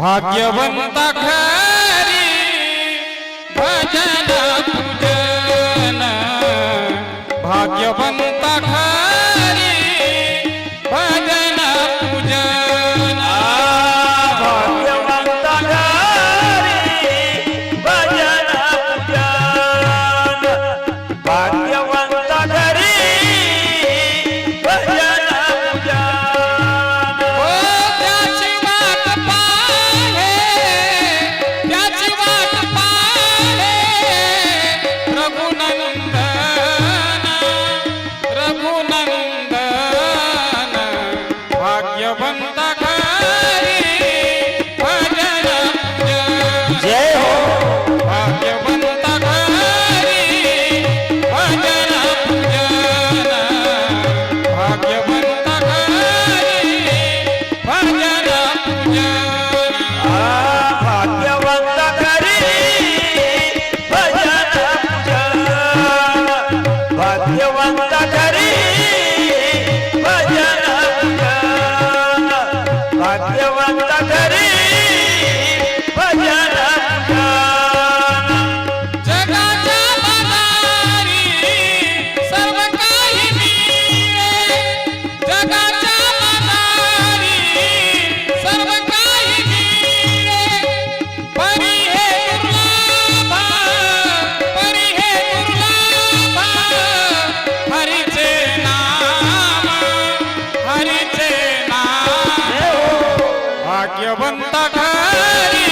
भाग्यवंत घरी भजन पूजन। भाग्यवंत ಭಗವಂತ ಠಾರಿ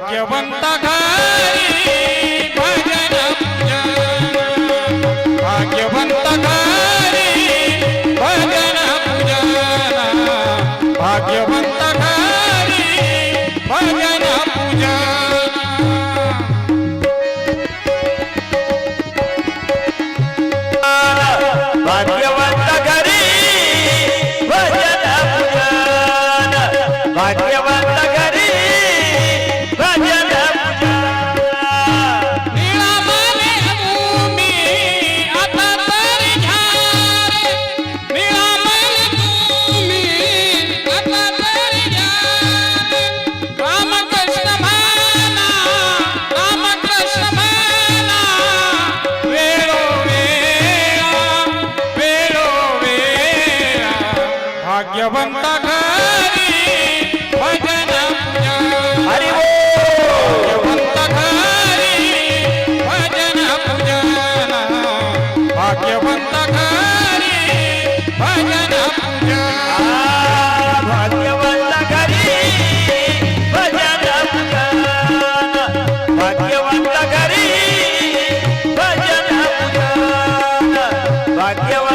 भाग्यवंत घरी भजन भाग्यवंत घरी भगवंता घरी भजन हरी भगवंत घरी भजन पूजन भाग्यवंत घरी भजन पूजन भाग्यवंत भजन भाग्यवंत घरी भजन भाग्यवंत